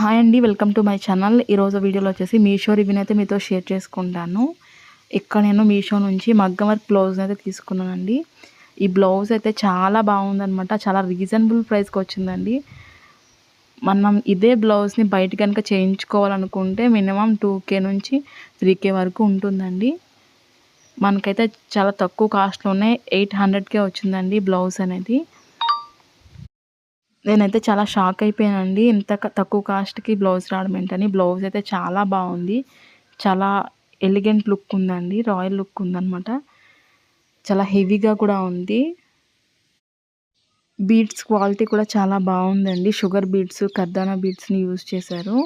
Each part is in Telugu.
హాయ్ అండి వెల్కమ్ టు మై ఛానల్. ఈరోజు వీడియోలో వచ్చేసి మీషో రివ్యూని అయితే మీతో షేర్ చేసుకుంటాను. ఇక్కడ నేను మీషో నుంచి మగ్గం వర్క్ బ్లౌజ్ అయితే తీసుకున్నానండి. ఈ బ్లౌజ్ అయితే చాలా బాగుందనమాట చాలా రీజనబుల్ ప్రైస్కి వచ్చిందండి. మనం ఇదే బ్లౌజ్ని బయట కనుక చేయించుకోవాలనుకుంటే మినిమం టూ కే నుంచి త్రీ కే వరకు ఉంటుందండి. మనకైతే చాలా తక్కువ కాస్ట్లోనే ఎయిట్ హండ్రెడ్కే వచ్చిందండి బ్లౌజ్ అనేది. నేనైతే చాలా షాక్ అయిపోయానండి. ఇంత తక్కువ కాస్ట్కి బ్లౌజ్ రావడం ఏంటని. బ్లౌజ్ అయితే చాలా బాగుంది. చాలా ఎలిగెంట్ లుక్ ఉందండి. రాయల్ లుక్ ఉందనమాట చాలా హెవీగా కూడా ఉంది. బీడ్స్ క్వాలిటీ కూడా చాలా బాగుందండి. షుగర్ బీడ్స్ కర్దానా బీడ్స్ని యూజ్ చేశారు.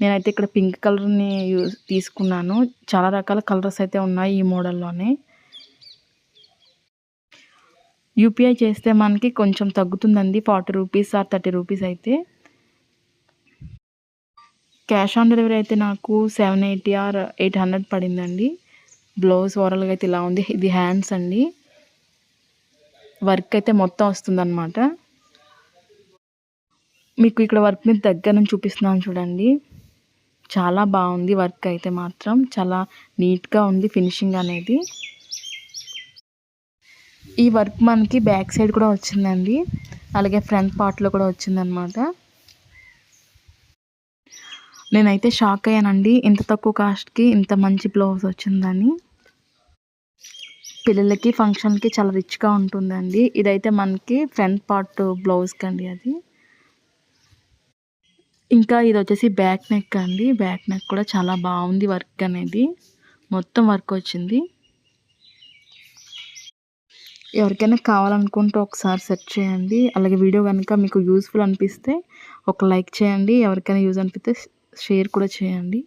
నేనైతే ఇక్కడ పింక్ కలర్ని యూజ్ తీసుకున్నాను. చాలా రకాల కలర్స్ అయితే ఉన్నాయి ఈ మోడల్లోనే యూపీఐ చేస్తే మనకి కొంచెం తగ్గుతుందండి forty rupees or thirty rupees అయితే. క్యాష్ ఆన్ డెలివరీ అయితే నాకు seven eighty or eight hundred పడిందండి. బ్లౌజ్ ఓవరాల్గా అయితే ఇలా ఉంది. ఇది హ్యాండ్స్ అండి. వర్క్ అయితే మొత్తం వస్తుందన్నమాట. మీకు ఇక్కడ వర్క్ మీద దగ్గర నుంచి చూపిస్తున్నాను చూడండి. చాలా బాగుంది వర్క్ అయితే మాత్రం. చాలా నీట్గా ఉంది ఫినిషింగ్ అనేది. ఈ వర్క్ మనకి బ్యాక్ సైడ్ కూడా వచ్చిందండి. అలాగే ఫ్రంట్ పార్ట్లో కూడా వచ్చిందనమాట. నేనైతే షాక్ అయ్యానండి. ఇంత తక్కువ కాస్ట్కి ఇంత మంచి బ్లౌజ్ వచ్చిందని. పిల్లలకి ఫంక్షన్కి చాలా రిచ్గా ఉంటుందండి. ఇదైతే మనకి ఫ్రంట్ పార్ట్ బ్లౌజ్కి అండి అది. ఇంకా ఇది వచ్చేసి బ్యాక్ నెక్ అండి. బ్యాక్ నెక్ కూడా చాలా బాగుంది వర్క్ అనేది. మొత్తం వర్క్ వచ్చింది. ఎవరికైనా కావాలనుకుంటే ఒకసారి సెర్చ్ చేయండి. అలాగే వీడియో కనుక మీకు యూస్ఫుల్ అనిపిస్తే ఒక లైక్ చేయండి. ఎవరికైనా యూజ్ అనిపిస్తే షేర్ కూడా చేయండి.